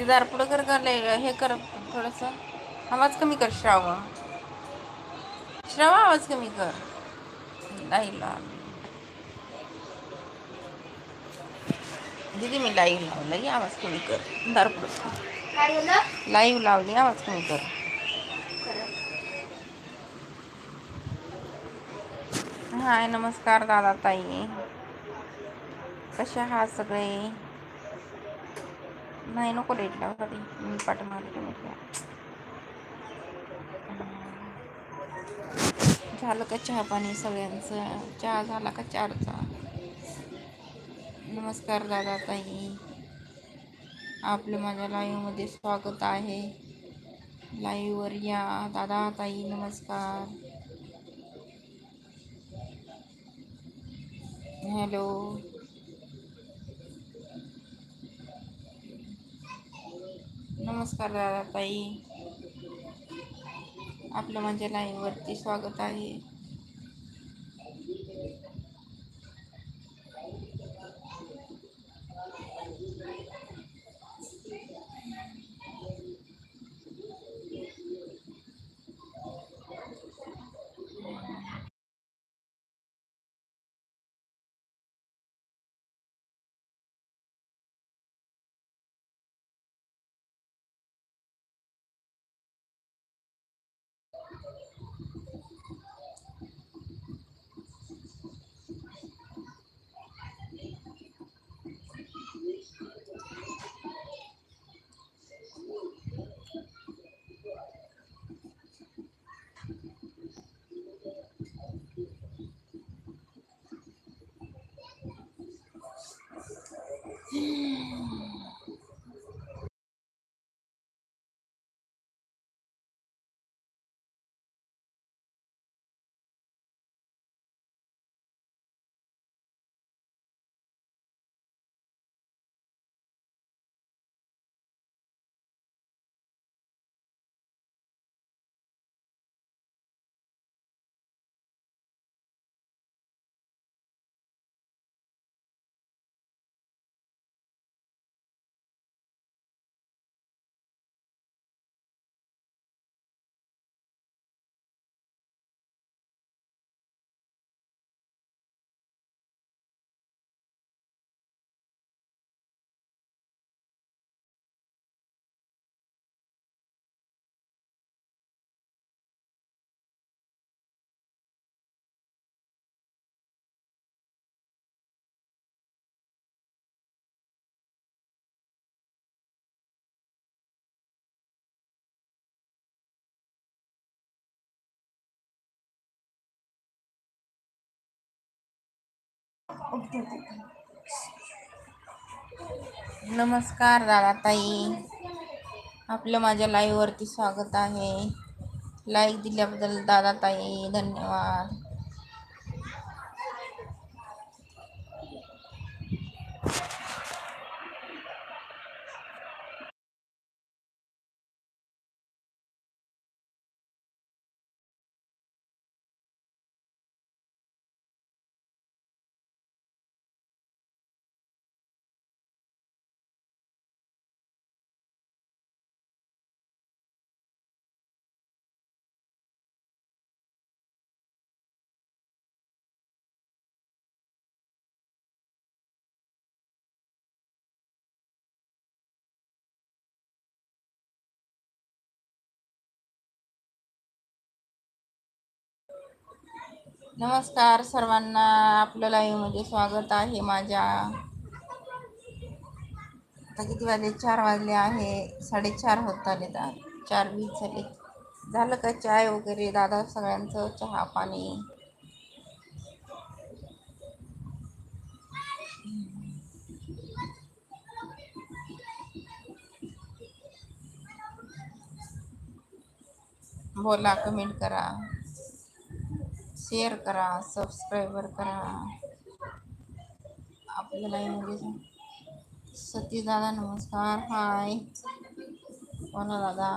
दिदार पुढं कर हे कर थोडस. आवाज कमी कर श्राव श्रावा आवाज कमी कर. लाईव्ह दिदी मी लाईव्ह लावलं आवाज कमी कर. दार पुढं लाईव्ह लावली आवाज कमी कर. हाय नमस्कार दादा ताई. कसे आहात सगळे? नाही नको लेट लाव कधी मी पाठ मारते म्हटलं झालं का चहा पाणी सगळ्यांचं चहा झाला का चारचा नमस्कार दादा ताई। आपले माझ्या लाईव्हमध्ये स्वागत आहे। लाईव्हवर या दादा ताई, नमस्कार। हॅलो नमस्कार दादा ताई आपलं माझ्या लाईव्हवरती स्वागत आहे. नमस्कार दादाताई. आपलं माझ्या लाईव्हवरती स्वागत आहे. लाईक दिल्याबद्दल दादाताई धन्यवाद. नमस्कार सर्वांना आपलं लाईव्हमध्ये स्वागत आहे माझ्या. आता किती वाजले? चार वाजले आहे. साडेचार होत आले चार वीस झाले. झालं का चाय वगैरे? दादा सगळ्यांचं चहा पाणी. बोला कमेंट करा. शेअर करा सबस्क्राईबर करा. आपल्या लाईव्हमध्ये सतीश दादा नमस्कार हाय बोला दादा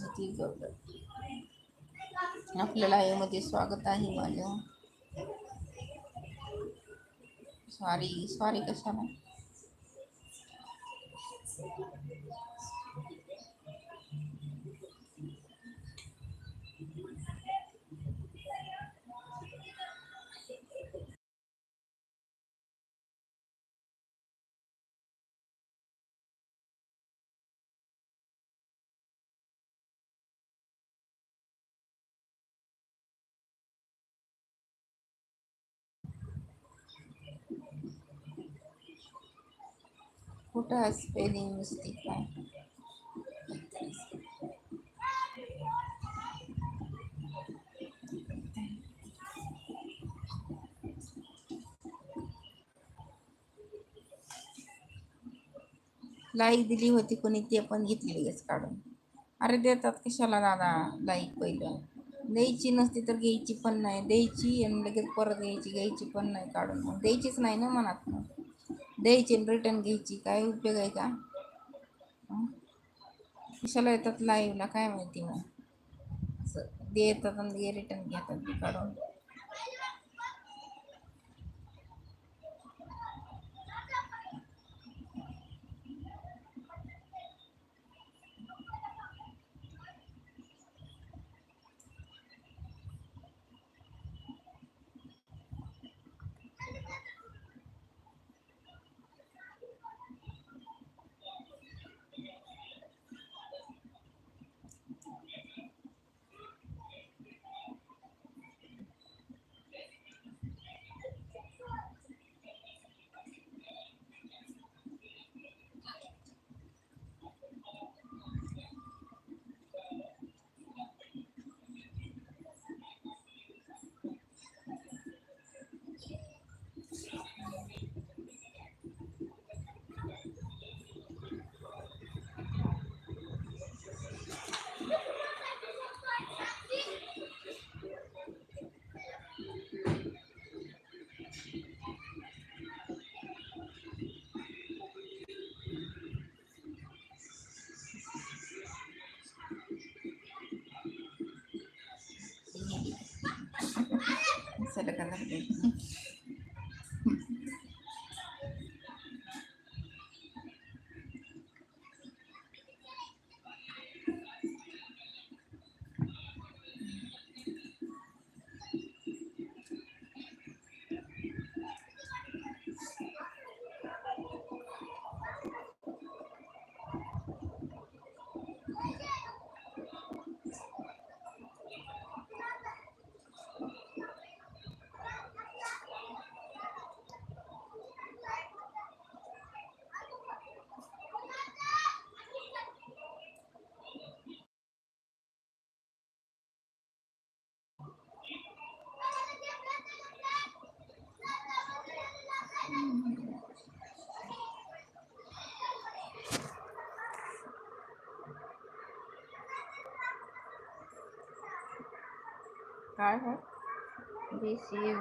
सतीश गौड. आपल्या लाईव्हमध्ये स्वागत आहे माझं. सॉरी सॉरी कशाला? कुठं आहे स्पेलिंग मिस्टेक काय लाईक दिली होती कोणी ते पण घेतली लगेच काढून. अरे देतात कशाला दादा लाईक पहिलं? द्यायची नसती तर घ्यायची पण नाही. द्यायची आणि लगेच परत घ्यायची घ्यायची पण नाही काढून. मग द्यायचीच नाही ना मनात मग. द्यायची रिटर्न घ्यायची. काय उपयोग आहे का? कशाला येतात लाईव्हला काय माहिती मग? असं देतात आणि रिटर्न घेतात काढून. happening. काय आहे बी सी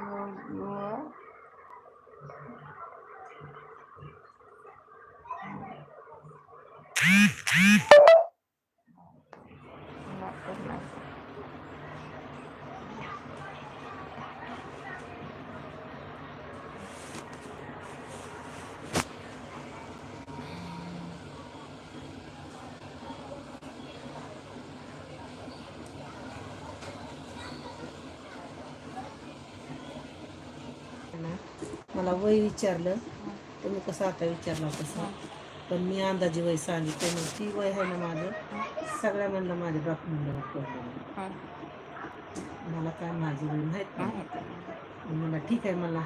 ना मला वय विचारलं तुम्ही कसं आता विचारला तसं पण मी अंदाजे वय सांगितलं मग ती वय आहे ना माझं सगळ्या म्हणलं माझ्या डॉक्युमेंटवर पडलं मला काय माझी वय माहीत नाही. मला ठीक आहे मला.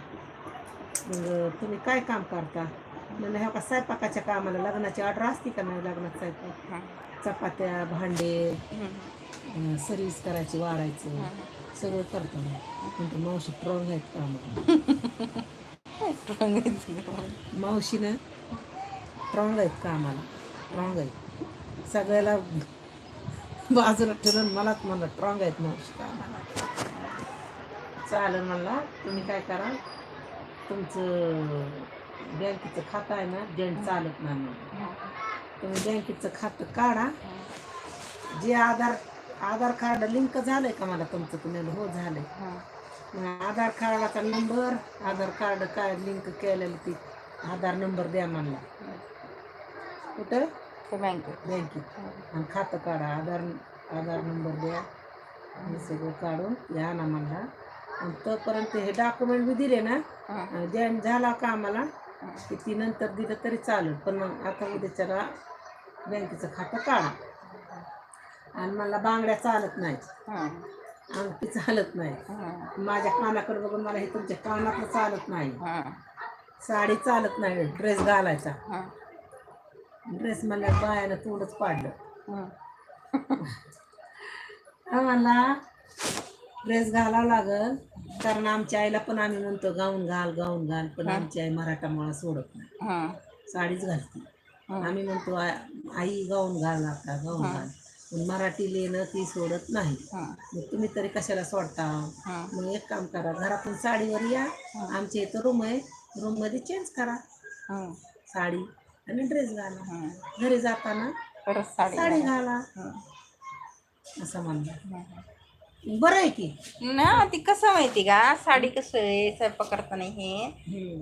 मग तुम्ही काय काम करता? म्हणलं ह्या का स्वयंपाकाच्या कामाला लग्नाची ऑर्डर असते का नाही लग्नात स्वयंपाक? चपात्या भांडे सर्विस करायची वाढायचं. सगळं करतो मी. मावशी ट्रॉंग आहेत कामाला मावशीनं ट्रॉंग आहेत कामाला ट्रॉंग आहेत. सगळ्याला बाजूला ठेवून मलाच म्हणलं ट्रॉंग आहेत मावशी कामाला चालेल म्हणला तुम्ही काय करा तुमचं बँकेचं खातं आहे ना जंट चालत नाही. तुम्ही बँकेचं खातं काढा. जे आधार आधार कार्ड लिंक झालंय का मला तुमचं? तुम्ही हो झालंय. आधार कार्डाचा नंबर आधार कार्ड काय लिंक केलेलं ती आधार नंबर द्या म्हणला. कुठं? बँकेत. बँकेत. आणि खातं काढा आधार आधार नंबर द्या. हे सगळं काढून या ना मला आणि तोपर्यंत हे डॉक्युमेंट बी दिले ना जॉईन झाला का आम्हाला. की ती नंतर दिलं तरी चालेल. पण मग आता उद्याच्याला बँकेचं खातं काढा. आणि मला बांगड्या चालत नाहीत. अंगठी चालत नाही. माझ्या कानाकडे बघून मला हे तुमच्या कानातलं चालत नाही. हं, साडी चालत नाही ड्रेस घालायचा. ड्रेस मला बायानं थोडंच पाडलं. आम्हाला ड्रेस घालावा लागल कारण आमच्या आईला पण आम्ही म्हणतो गाऊन घाल गाऊन घाल. पण आमची आई मराठा मुळा सोडत नाही. साडीच घालते. आम्ही म्हणतो "आ- आई गाऊन घाल आता गाऊन घाल. पण मराठी लिहिणं ती सोडत नाही. मग तुम्ही तरी कशाला सोडता. मग एक काम करा घरातून साडीवर या. आमच्या इथं रूम आहे. रूममध्ये चेंज करा. साडी आणि ड्रेस घाला. घरी जाताना साडी घाला. असं म्हणलं. बरं. आहे की. ना ती कसं माहिती का? साडी कसं आहे? स्वयंपाक करताना हे.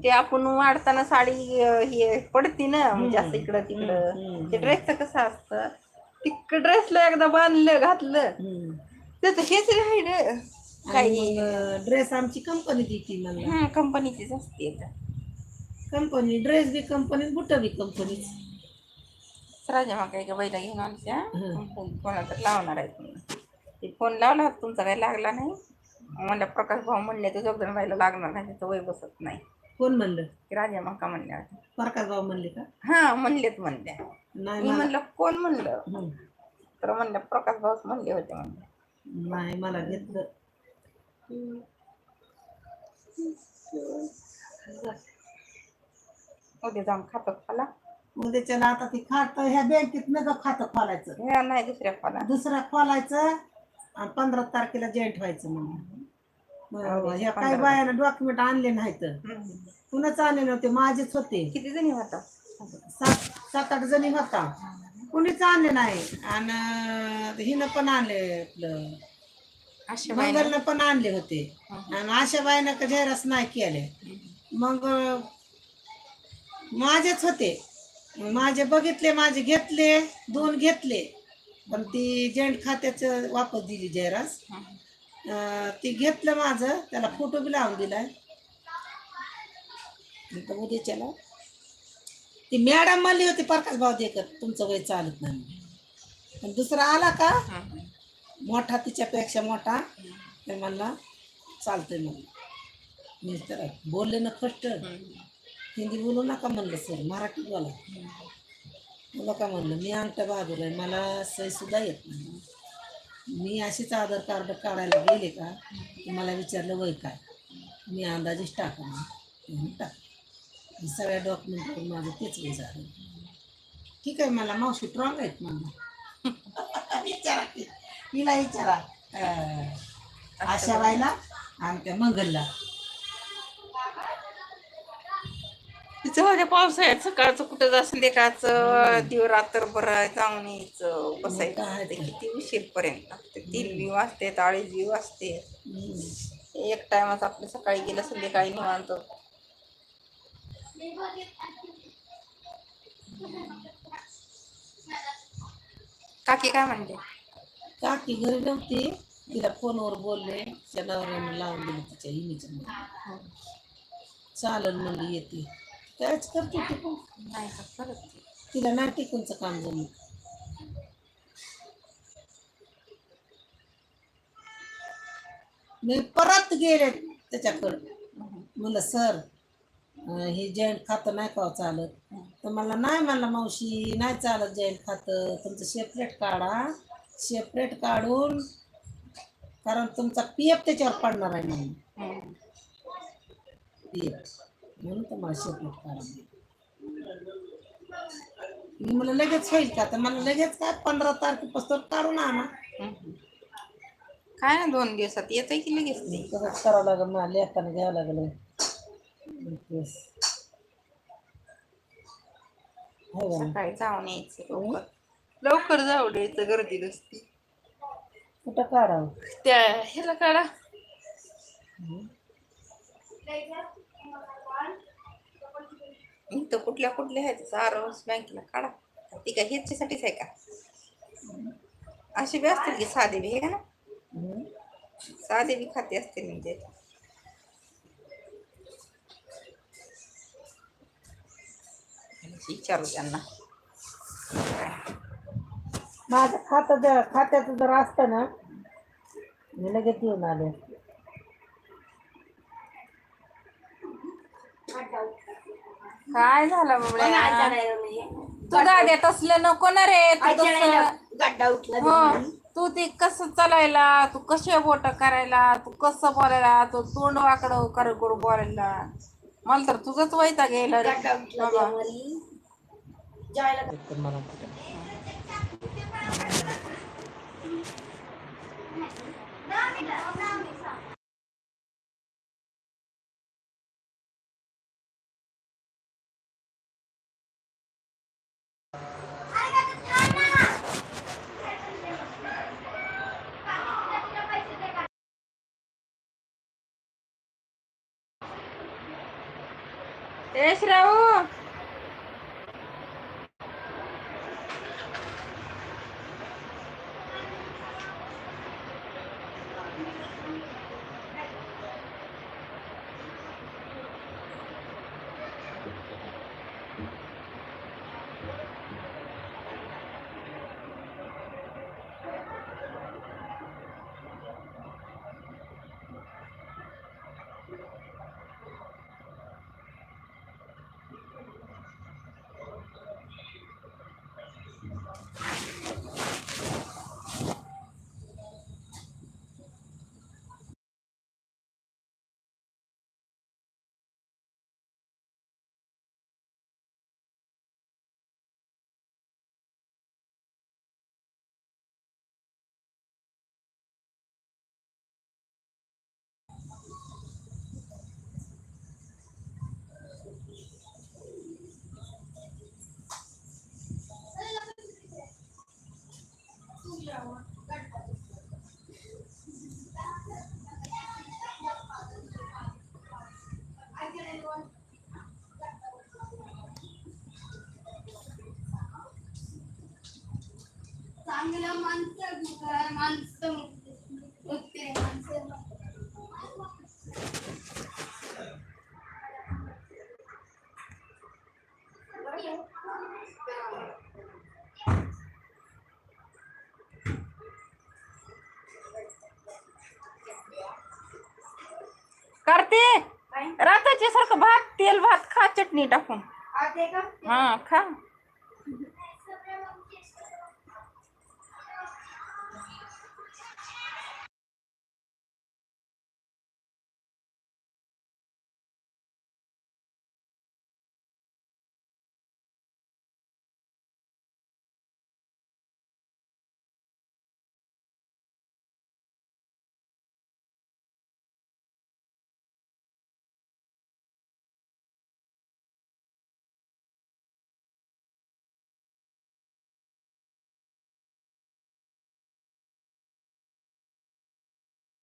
ते आपण वाढताना साडी हे पडती ना म्हणजे असं इकडं तिकडं. ते ड्रेसचं कसं असतं? तिक ड्रेसला एकदा बांधलं घातलं. त्याचं हेच राहिलं. काही ड्रेस आमची कंपनी देते मला. हा कंपनीचीच असते. कंपनी ड्रेस बी कंपनी बुट बी कंपनी राजा मग बाईला घेऊन आमच्या. कोणाला तर लावणार आहे तुम्ही? ते फोन लावला होता, तुमचा काही लागला नाही. म्हणलं प्रकाश भाऊ म्हणले तर जोगदन बाईला लागणार नाही त्याचं वय बसत नाही. कोण म्हणलं? राजा मका म्हणल्या होत्या प्रकाश भाऊ म्हणले का? हा म्हणलेत म्हणल्या नाही मला म्हणलं कोण म्हणलं. तर म्हणलं प्रकाश भाऊच म्हणले होते म्हणलं. नाही मला घेतलं. उद्या जाऊन खातं खाला. उद्याच्याला आता ते खात ह्या बँकेत नका खातं खोलायचं. नाही दुसऱ्या खाला. दुसरा खोलायचं आणि पंधरा तारखेला जॉईंट व्हायचं म्हणून. ह्या काही बायानं डॉक्युमेंट आणले नाहीत? कुणाच आणले नव्हते माझेच होते. किती जणी होता? सात सात आठ जणी होता. कुणीच आणले नाही. आणि हिनं पण आणले आपलं. मंगलनं पण आणले होते. आणि अशा बाईनं का जाहिरात नाही केले. मग माझेच होते. माझे बघितले माझे घेतले दोन घेतले. पण ती जॉईंट खात्याचं वापस दिली जयरास अं, ती घेतलं माझं त्याला फोटो बी लावून दिलाय. उद्याच्याला ती मॅडम म्हणली होती प्रकाश भाऊ देकर तुमचं वय चालत नाही. पण दुसरा आला का मोठा तिच्यापेक्षा मोठा ते म्हणला चालतंय म्हणलं मी तर बोलले ना फर्स्ट हिंदी बोलू नका म्हणलं सर मराठी बोला. मला का म्हणलं मी अंगठा बहादूर आहे मला सही सुद्धा येत नाही. मी अशीच आधार कार्ड काढायला गेले का की मला विचारलं वय काय? मी अंदाजेच टाकू म्हणून टाक सगळ्या डॉक्युमेंट माझं तेच वय झालं. ठीक आहे मला मावशी स्ट्रॉंग आहेत मला विचारा की. हिला विचारा. आशाबाईला आशा आणि त्या मंगलला. होत्या पावसाळ्यात सकाळचं कुठं जा संध्याकाळचं दिव रात्रभर जाऊन यायचं बसायचं ते? किती उशीर पर्यंत लागते तीन बी वाजते अडीच बी वाजते. एक टायमाच आपलं सकाळी गेलं संध्याकाळी निवांत. काकी काय म्हणते काकी घरी नव्हती. तिला फोनवर बोलले त्या नवऱ्यानं लावून दिली तिच्या इमेज चालन म्हणली येते. कायच करते ती पण नाही का? करत ती. तिला नाही टिकूनचं काम जमलं. मी परत गेले त्याच्याकडं. म्हणलं सर अं, हे जॉईंट खातं नाही का हो चालत? तर मला नाही म्हणलं मावशी नाही चालत जॉईंट खातं. तुमचं सेपरेट काढा सेपरेट काढून कारण तुमचा पी एफ त्याच्यावर पडणार आहे म्हणून. हम्म. पी एफ म्हणून तुम्हाला सेपरेट काढा मी मला लगेच होईल का? तर मला लगेच काय? पंधरा तारखेपासून काढून आणा. काय ना दोन दिवसात? येत की लगेच? ते तसंच करावं लागेल मला लेखाने घ्यावं लागेल. हो का? नाही? सकाळी जाऊन यायचं लवकर. लवकर जाऊ द्यायचं गर्दी नसती. कुठं काढावं? त्या ह्याला काढा. इथं कुठल्या कुठल्या आहेत? आर बँकेला काढा. ती काय ह्याच्यासाठीच आहे का? अशी बी असतील की साधे बी आहे ना? साधे बी खाते असतील म्हणजे. विचारू त्यांना. माझं खातं जर खात्याचं जर असतं ना मी लगेच येऊन आले. काय झालं बाबड्या तू दाद्या तसलं नको ना रे. तू तसं हो तू ते कसं चालायला? तू कसे बोट करायला? तू कसं बोलायला? तू तोंड वाकडं कर करू बोलायला. मला तर तुझंच वैता गेलं रे. चांगलं माणसं माणसं उत्तरे माणसं करते? सारखं भात तेल भात खा चटणी टाकून. हा खा.